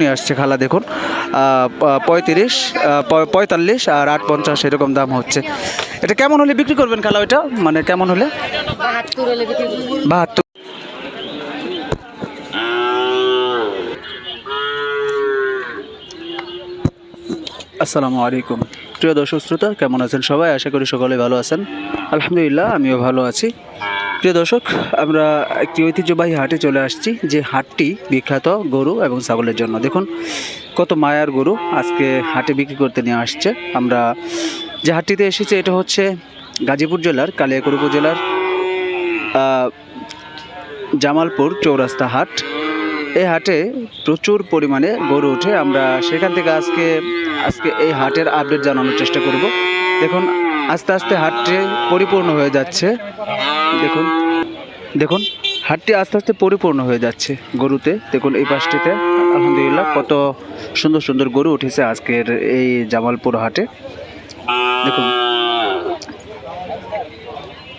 নিয়ে আসছে খালা দেখুন। পঁয়ত্রিশ পঁয়তাল্লিশ আর আট পঞ্চাশ এরকম দাম হচ্ছে। এটা কেমন হলে বিক্রি করবেন খালা ওইটা? মানে কেমন হলে? বাহাত্তর। আসসালামু আলাইকুম। প্রিয় দর্শক শ্রোতা কেমন আছেন সবাই? আশা করি সকলে ভালো আছেন। আলহামদুলিল্লাহ আমিও ভালো আছি। প্রিয় দর্শক, আমরা একটি ঐতিহ্যবাহী হাটে চলে আসছি, যে হাটটি বিখ্যাত গরু এবং ছাগলের জন্য। দেখুন, কত মায়ার গরু আজকে হাটে বিক্রি করতে নিয়ে আসছে। আমরা যে হাটটিতে এসেছি, এটা হচ্ছে গাজীপুর জেলার, কালিয়াকৈর উপজেলার জামালপুর চৌরাস্তা হাট। এই হাটে প্রচুর পরিমাণে গরু ওঠে। আমরা সেখান থেকে আজকে আজকে এই হাটের আপডেট জানানোর চেষ্টা করব। দেখুন, আস্তে আস্তে হাটটি পরিপূর্ণ হয়ে যাচ্ছে। দেখুন দেখুন, হাটটি আস্তে আস্তে পরিপূর্ণ হয়ে যাচ্ছে গরুতে। দেখুন, এই পাশটিতে, আলহামদুলিল্লাহ, কত সুন্দর সুন্দর গরু উঠেছে আজকের এই জামালপুর হাটে। দেখুন।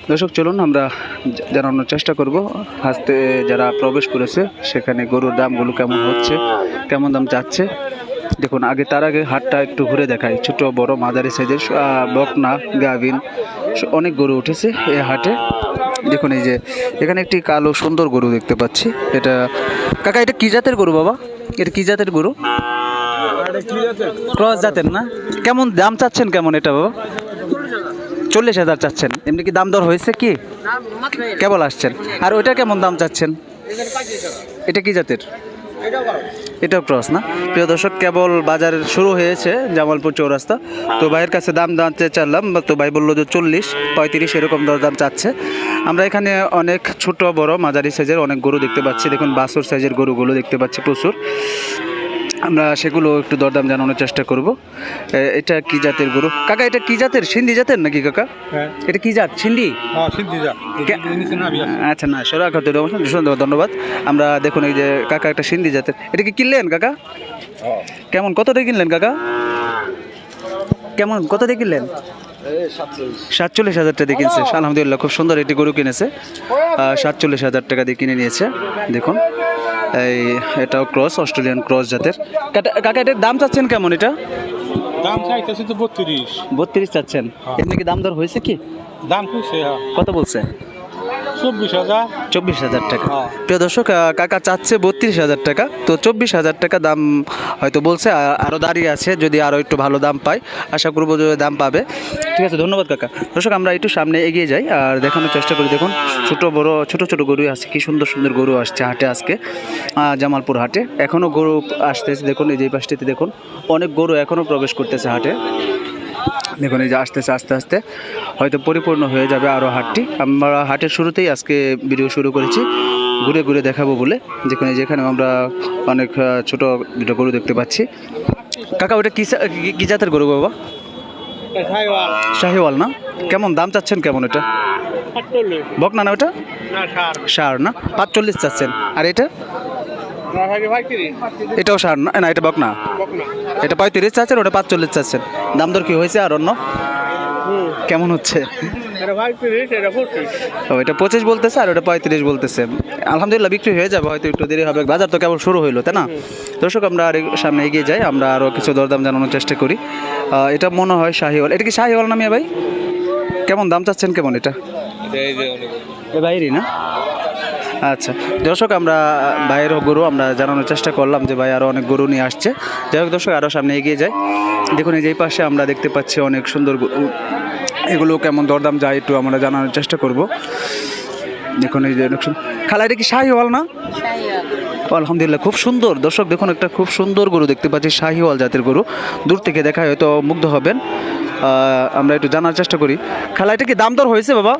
দর্শক, চলুন, আমরা জানানোর চেষ্টা করব। হাসতে যারা প্রবেশ করেছে, সেখানে গরুর দামগুলো কেমন হচ্ছে, কেমন দাম যাচ্ছে। দেখুন, আগে, তার আগে হাটটা একটু ঘুরে দেখাই। ছোট, বড় মাদারি সাইজের বকনা, গাভিন অনেক গরু উঠেছে এই হাটে। দেখুন এই যে, এখানে একটি কালো সুন্দর গরু দেখতে পাচ্ছি। এটা, কাকা, এটা কি জাতের গরু বাবা? এটা কি জাতের গরু? ক্রস জাতের না? কেমন দাম চাচ্ছেন কেমন এটা বাবা? চল্লিশ হাজার চাচ্ছেন। এমনি কি দাম দর হয়েছে কি? কেবল আসছেন। আর ওইটা কেমন দাম চাচ্ছেন? এটা কি জাতের? এটাও ক্রস না। প্রিয় দর্শক, কেবল বাজার শুরু হয়েছে জামালপুর চৌরাস্তা। তো ভাইয়ের কাছে দাম জানতে চাইলাম তো ভাই বলল যে চল্লিশ, পঁয়ত্রিশ এরকম দর দাম চাচ্ছে। আমরা এখানে অনেক ছোট বড় মাঝারি সাইজের অনেক গরু দেখতে পাচ্ছি। দেখুন, বাসুর সাইজের গরুগুলো দেখতে পাচ্ছি প্রচুর। আমরা সেগুলো একটু দরদাম জানানোর চেষ্টা করব। এটা কি জাতের গরু? কাকা এটা কি জাতের? সিন্ধি জাতের নাকি কাকা? হ্যাঁ। এটা কি জাত? সিন্ধি? হ্যাঁ আচ্ছা না সরা ধন্যবাদ। আমরা দেখুন এই যে কাকা একটা সিন্ধি জাতের। এটা কি কিনলেন কাকা? কেমন কত দিয়ে কিনলেন কাকা? কেমন কত দিয়ে কিনলেন? সাতচল্লিশ হাজার টাকা দিয়ে কিনছে। আলহামদুলিল্লাহ খুব সুন্দর একটি গরু কিনেছে। সাতচল্লিশ হাজার টাকা দিয়ে কিনে নিয়েছে। দেখুন। এই এটাও ক্রস অস্ট্রেলিয়ান ক্রস জাতের। কাটা- কাকা এটার দাম চাচ্ছেন কেমন এটা? দাম চাইতেছে তো বত্রিশ। বত্রিশ চাচ্ছেন। এমনি কি দাম দর হয়েছে কি? দাম হ্যাঁ। কত বলছে? চব্বিশ হাজার। চব্বিশ হাজার টাকা। হ্যাঁ। প্রিয় দর্শক কাকা চাচ্ছে বত্রিশ হাজার টাকা। তো চব্বিশ হাজার টাকা দাম হয়তো বলছে আরও দাঁড়িয়ে আছে যদি আরও একটু ভালো দাম পাই আশা করব যে দাম পাবে। ঠিক আছে ধন্যবাদ কাকা। দর্শক আমরা একটু সামনে এগিয়ে যাই আর দেখানোর চেষ্টা করি। দেখুন ছোট বড় ছোট ছোট গরু আছে। কি সুন্দর সুন্দর গরু আসছে হাটে আজকে জামালপুর হাটে। এখনও গরু আসতেছে। দেখুন এই যে পাশটিতে দেখুন অনেক গরু এখনও প্রবেশ করতেছে হাটে। দেখুন এই যে আসতেছে আস্তে আস্তে হয়তো পরিপূর্ণ হয়ে যাবে আরও হাটটি। আমরা হাটের শুরুতেই আজকে ভিডিও শুরু করেছি। ঘুরে ঘুরে দেখাবো বলে। এই যেখানে আমরা অনেক ছোট দুটো গরু দেখতে পাচ্ছি। কাকা ওটা কি- কি জাতের গরু বাবা? শাহিওয়াল। না? কেমন দাম চাচ্ছেন কেমন এটা? বকনা না ওটা? সার না? পাঁচচল্লিশ চাচ্ছেন। আর এটা? এটাও সার না? না এটা বকনা। এটা পঁয়ত্রিশ চাচ্ছেন ওটা পাঁচচল্লিশ চাচ্ছেন। দাম দর কি হয়েছে আর অন্য? কেমন হচ্ছে? ও এটা পঁচিশ বলতেছে আর ওটা পঁয়ত্রিশ বলতেছে। আলহামদুলিল্লাহ বিক্রি হয়ে যাবে হয়তো একটু দেরি হবে। বাজার তো কেবল শুরু হইল তাই না? দর্শক আমরা আর সামনে এগিয়ে যাই আমরা আরও কিছু দরদাম জানানোর চেষ্টা করি। এটা মনে হয় শাহিওয়াল। এটা কি শাহিওয়াল নামিয়ে ভাই? কেমন দাম চাচ্ছেন কেমন এটা? এ বাইরই না? আচ্ছা। দর্শক আমরা ভাইয়ের গরু আমরা জানানোর চেষ্টা করলাম যে ভাই আরও অনেক গরু নিয়ে আসছে। যাই হোক দর্শক আরও সামনে এগিয়ে যায় দেখুন এই যে পাশে আমরা দেখতে পাচ্ছি অনেক সুন্দর এগুলো কেমন দরদাম যায় একটু আমরা জানানোর চেষ্টা করব। দেখুন এই যে অনেক সুন্দর খালা এটা কি শাহিওয়াল না? আলহামদুলিল্লাহ খুব সুন্দর। দর্শক দেখুন একটা খুব সুন্দর গরু দেখতে পাচ্ছি শাহিওয়াল জাতের গরু। দূর থেকে দেখা হয়তো মুগ্ধ হবেন। আমরা একটু জানার চেষ্টা করি। খালা এটা কি দাম দর হয়েছে বাবা?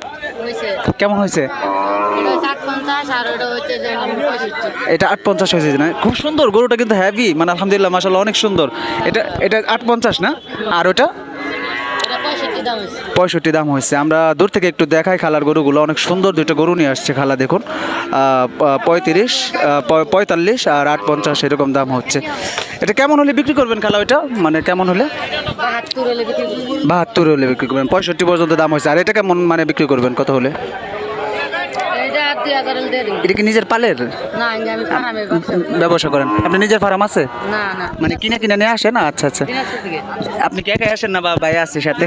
কেমন হয়েছে এটা ষাট পঞ্চাশ আর ওটা হচ্ছে যে পঁয়ষট্টি। এটা আট পঞ্চাশ হয়েছে না? খুব সুন্দর গরুটা কিন্তু হ্যাভি মানে আলহামদুলিল্লাহ মাসাল্লাহ অনেক সুন্দর। এটা এটা আট পঞ্চাশ না? আর ওটা? পঁয়ষট্টি দাম হয়েছে। আমরা দূর থেকে একটু দেখাই খালার গরুগুলো। অনেক সুন্দর দুটো গরু নিয়ে আসছে খালা দেখুন। পঁয়ত্রিশ পঁয়তাল্লিশ আর আট পঞ্চাশ এরকম দাম হচ্ছে। এটা কেমন হলে বিক্রি করবেন খালা ওইটা? মানে কেমন হলে? বাহাত্তর হলে বিক্রি বাহাত্তর হলে বিক্রি করবেন। পঁয়ষট্টি পর্যন্ত দাম হয়েছে। আর এটা কেমন মানে বিক্রি করবেন? কত হলে? এটা কি নিজের পালের? না ব্যবসা করেন। আপনি নিজের ফার্ম আছে? না না। মানে কিনে কিনে নিয়ে আসেন আচ্ছা আচ্ছা। আপনি কে কে আসেন না বা ভাই আছে সাথে?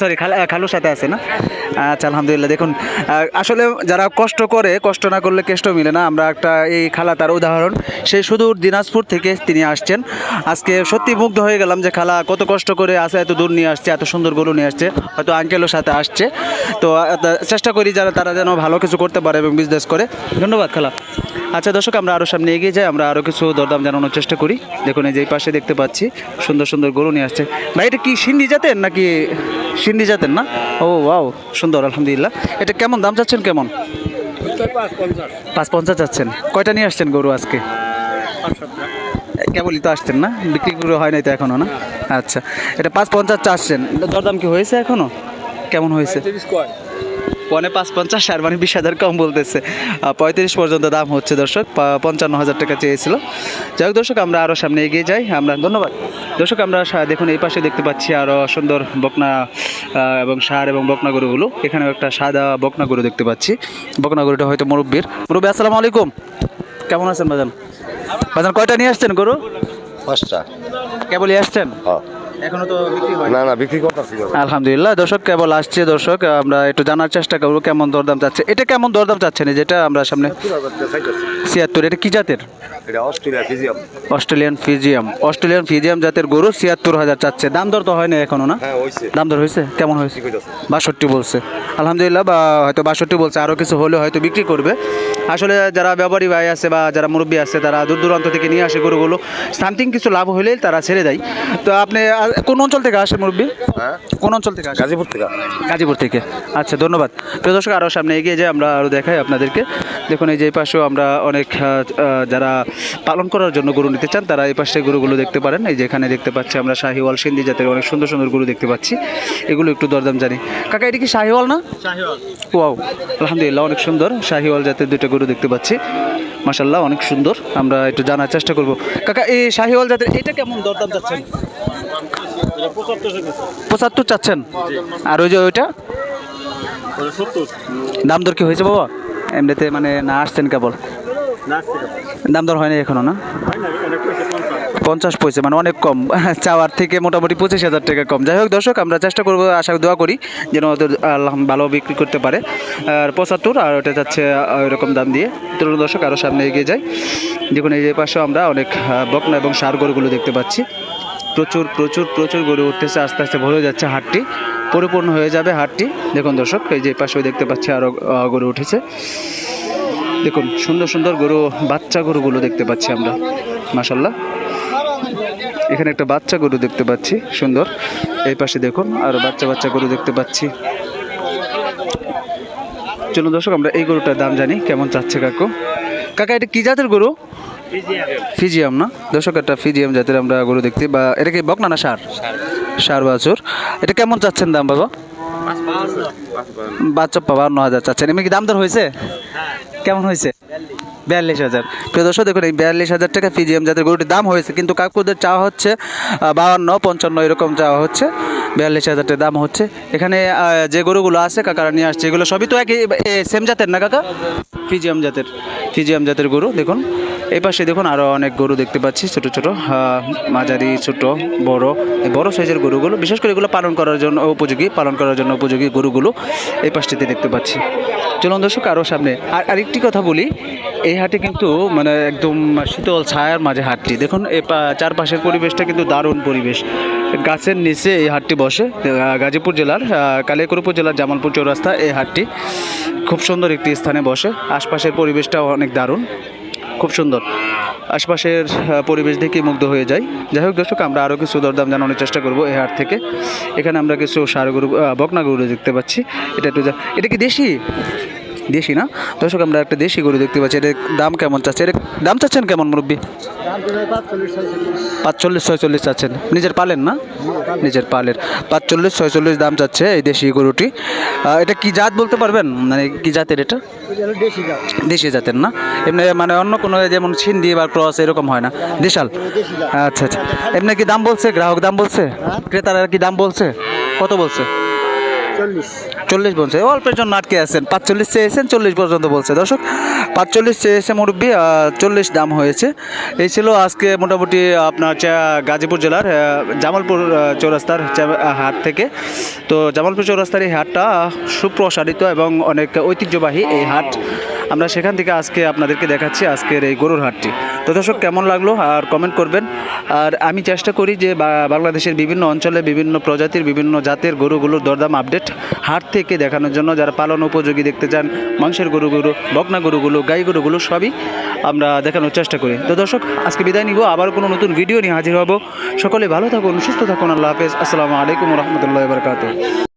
সরি খালুর সাথে আছে না? আচ্ছা আলহামদুলিল্লাহ। দেখুন আসলে যারা কষ্ট করে, কষ্ট না করলে কেষ্ট মিলে না। আমরা একটা এই খালা তার উদাহরণ। সেই সুদূর দিনাজপুর থেকে তিনি আসছেন। আজকে সত্যি মুগ্ধ হয়ে গেলাম যে, খালা কত কষ্ট করে আসে, এত দূর নিয়ে আসছে, এত সুন্দর গরু নিয়ে আসছে। হয়তো আঙ্কেলের সাথে আসছে। তো তা- চেষ্টা করি যারা, তারা যেন ভালো কিছু করতে পারে এবং বিজনেস করে। ধন্যবাদ, খালা। আচ্ছা দর্শক, আমরা আরও সামনে এগিয়ে যাই, আমরা আরও কিছু দরদাম জানানোর চেষ্টা করি। দেখুন, এই যে পাশে দেখতে পাচ্ছি, সুন্দর সুন্দর গরু নিয়ে আসছে। ভাই, এটা কি সিন্ধি জাতের নাকি সিন্ধি জাতের না? ও, ওয়াও, সুন্দর, আলহামদুলিল্লাহ। এটা কেমন, দাম চাচ্ছেন কেমন? পাঁচ পঞ্চাশ চাচ্ছেন। কয়টা নিয়ে আসছেন গরু আজকে? কেবলই তো আসছেন না? বিক্রি করে হয় নাই তো এখনও, না? আচ্ছা এটা পাঁচ পঞ্চাশ চাচ্ছেন। দরদাম কি হয়েছে এখনও? কেমন হয়েছে? পনে পাঁচ পঞ্চাশ আর মানে বিশ হাজার কম বলতেছে। পঁয়ত্রিশ পর্যন্ত দাম হচ্ছে দর্শক পঞ্চান্ন হাজার টাকা চেয়েছিল। যাই হোক দর্শক আমরা আরও সামনে এগিয়ে যাই। আমরা ধন্যবাদ। দর্শক আমরা দেখুন এই পাশে দেখতে পাচ্ছি আরও সুন্দর বকনা এবং সার এবং বকনা গরুগুলো। এখানেও একটা সাদা বকনা গরু দেখতে পাচ্ছি। বকনা গরুটা হয়তো মুরব্বীর। মুরব্বী আসসালামু আলাইকুম। কেমন আছেন বাজান বাজান কয়টা নিয়ে আসছেন গরু? পাঁচটা। কেবলই আসছেন? হ্যাঁ। এখনও তো বিক্রি হয় না না বিক্রি করতেছি আলহামদুলিল্লাহ দর্শক কেবল আসছে দর্শক আমরা একটু জানার চেষ্টা করব কেমন দরদাম চাচ্ছে এটা কেমন দরদাম চাচ্ছেন এই যেটা আমরা সামনে ছিয়াত্তর এটা কি জাতের? এটা Australia Friesian. Australian Friesian. Australian Friesian জাতের গরু ছিয়াত্তর হাজার চাচ্ছে। দাম দর তো হয় না এখনও না? হ্যাঁ দাম দর হয়েছে কেমন হয়েছে বাষট্টি বলছে। আলহামদুলিল্লাহ বা হয়তো বাষট্টি বলছে আরও কিছু হলে হয়তো বিক্রি করবে। আসলে যারা ব্যাপারী ভাই আছে বা যারা মুরব্বী আছে তারা দূর দূরান্ত থেকে নিয়ে আসে গরুগুলো। সামথিং কিছু লাভ হলেই তারা ছেড়ে দেয়। তো আপনি আহ, কোন অঞ্চল থেকে আসে মুরব্বী? হ্যাঁ। কোন অঞ্চল থেকে আসেন? গাজীপুর থেকে। গাজীপুর থেকে। আচ্ছা ধন্যবাদ। প্রিয় দর্শক আরও সামনে এগিয়ে যাই আমরা আরও দেখাই আপনাদেরকে। দেখুন এই যে এই পাশেও আমরা অনেক যারা পালন করার জন্য গরু নিতে চান তারা এই পাশে গরুগুলো দেখতে পারেন। এই যে এখানে দেখতে পাচ্ছি আমরা শাহিওয়াল সিন্ধি জাতের অনেক সুন্দর সুন্দর গরু দেখতে পাচ্ছি। এগুলো একটু দরদাম জানি। কাকা এটা কি শাহিওয়াল না? ওয়াও আলহামদুলিল্লাহ অনেক সুন্দর। শাহিওয়াল জাতের দুটো গরু দেখতে পাচ্ছি। মাসাল্লাহ অনেক সুন্দর। আমরা একটু জানার চেষ্টা করব। কাকা এই শাহিওয়াল জাতের এটা কেমন দরদাম চাচ্ছেন? পঁচাত্তর চাচ্ছেন। আর ওই যে ওইটা? দাম দর কি হয়েছে বাবা? এমনিতে মানে না আসছেন কেবল। দাম দর হয়নি এখনও, না? পঞ্চাশ পয়সা মানে অনেক কম। চাওয়ার থেকে মোটামুটি পঁচিশ হাজার টাকা কম। যাই হোক দর্শক, আমরা চেষ্টা করব, আশা দোয়া করি যেন ওদের ভালো বিক্রি করতে পারে। আর পঁচাত্তর, আর ওটা যাচ্ছে ওইরকম দাম দিয়ে। তরুণ দর্শক আরও সামনে এগিয়ে যায় দেখুন, এই পাশেও আমরা অনেক বকনা এবং সার গরুগুলো দেখতে পাচ্ছি। প্রচুর প্রচুর প্রচুর গরু উঠতেছে, আস্তে আস্তে ভরে যাচ্ছে হাটটি। পরিপূর্ণ হয়ে যাবে হাটটি। দেখুন দর্শক, এই যে পাশেও দেখতে পাচ্ছি আরও গরু উঠেছে। দেখুন, সুন্দর সুন্দর গরু, বাচ্চা গরুগুলো দেখতে পাচ্ছি আমরা মাসাল্লাহ এখানে একটা বাচ্চা গরু দেখতে পাচ্ছি, সুন্দর। এই পাশে দেখুন, আর বাচ্চা বাচ্চা গরু দেখতে পাচ্ছি। চলুন দর্শক, আমরা এই গরুটার দাম জানি, কেমন চাচ্ছে কাকু? কাকা, এটা কি জাতের গরু? ফিজিয়াম না? দর্শক একটা ফিজিয়াম জাতের আমরা গরু দেখছি বা এটা কি বকনা না সার? সার। বাছুর এটা কেমন চাচ্ছেন দাম বাবা? বাচ্চা বান্ন হাজার চাচ্ছেন। এমনি কি দাম দর হয়েছে? কেমন হয়েছে? বিয়াল্লিশ হাজার। প্রিয় দর্শক দেখুন এই বিয়াল্লিশ হাজার টাকা ফিজিএম যাদের গরুটির দাম হয়েছে কিন্তু কাকুদের চাওয়া হচ্ছে আহ, বাহান্ন পঞ্চান্ন এরকম চাওয়া হচ্ছে। বিয়াল্লিশ হাজার টাকা দাম হচ্ছে। এখানে যে গরুগুলো আছে কাকারা নিয়ে আসছে এগুলো সবই তো একই সেম জাতের না কাকা? ফিজিয়াম জাতের ফিজিয়াম জাতের গরু দেখুন। এই পাশে দেখুন আরও অনেক গরু দেখতে পাচ্ছি, ছোট ছোট মাঝারি, ছোট, বড় বড় সাইজের গরুগুলো, বিশেষ করে এগুলো পালন করার জন্য উপযোগী, পালন করার জন্য উপযোগী গরুগুলো এই পাশটিতে দেখতে পাচ্ছি। চলুন দর্শক আরও সামনে, আর আরেকটি কথা বলি, এই হাটে কিন্তু মানে একদম শীতল ছায়ার মাঝে হাটটি। দেখুন পা- চারপাশের পরিবেশটা কিন্তু দারুণ পরিবেশ। গাছের নিচে এই হাটটি বসে গাজীপুর জেলার কালিয়াকৈর উপজেলার জামালপুর চৌরাস্তা, এই হাটটি খুব সুন্দর একটি স্থানে বসে। আশপাশের পরিবেশটাও অনেক দারুণ। খুব সুন্দর। আশপাশের পরিবেশ দেখে মুগ্ধ হয়ে যায় যাই হোক দর্শক, আমরা আরও কিছু দরদাম জানানোর চেষ্টা করব এই হাট থেকে। এখানে আমরা কিছু সার গরু বকনা গরু দেখতে পাচ্ছি। এটা একটু এটা কি দেশি? দেশি না? দর্শক, আমরা একটা দেশি গরু দেখতে পাচ্ছি। এর দাম কেমন চাচ্ছে? এর দাম চাচ্ছেন কেমন, মুরব্বী? পাঁচচল্লিশ, ছয়চল্লিশ চাচ্ছেন। নিজের পালেন না? নিজের পালের। পাঁচচল্লিশ, ছয়চল্লিশ দাম চাচ্ছে এই দেশি গরুটি। এটা কি জাত বলতে পারবেন? মানে কি জাতের এটা? দেশি জাতের না? এমনি মানে অন্য কোনো যেমন সিন্ধি বা ক্রস এরকম হয় না? দেশাল? আচ্ছা আচ্ছা। এমনি কি দাম বলছে? গ্রাহক দাম বলছে? ক্রেতারা কি দাম বলছে? কত বলছে? চল্লিশ। বলছে। অল্পের জন্য আটকে আছেন। পাঁচচল্লিশ চেয়েছেন, চল্লিশ পর্যন্ত বলছে। দর্শক, পাঁচচল্লিশ চেয়েছে মুরব্বী চল্লিশ দাম হয়েছে। এই ছিল আজকে মোটামুটি আপনার গাজীপুর জেলার জামালপুর চৌরাস্তার হাট থেকে। তো জামালপুর চৌরাস্তার এই হাটটা সুপ্রসারিত এবং অনেক ঐতিহ্যবাহী এই হাট। আমরা সেখান থেকে আজকে আপনাদেরকে দেখাচ্ছি আজকের এই গরুর হাটটি। তো দর্শক, কেমন লাগল? আর কমেন্ট করবেন। আর আমি চেষ্টা করি যে বাংলাদেশের বিভিন্ন অঞ্চলে বিভিন্ন প্রজাতির বিভিন্ন জাতের গরুগুলোর দরদাম আপডেট হাট থেকে দেখানোর জন্য। যারা পালন উপযোগী দেখতে চান, মাংসের গরুগুলো, বকনা গরুগুলো, গাই গরুগুলো, সবই আমরা দেখানোর চেষ্টা করি। তো দর্শক, আজকে বিদায় নিব। আবার কোনো নতুন ভিডিও নিয়ে হাজির হব। সকলে ভালো থাকুন, সুস্থ থাকুন। আল্লাহ হাফেজ। আসসালামু আলাইকুম রহমতুল্লাহ বরকাত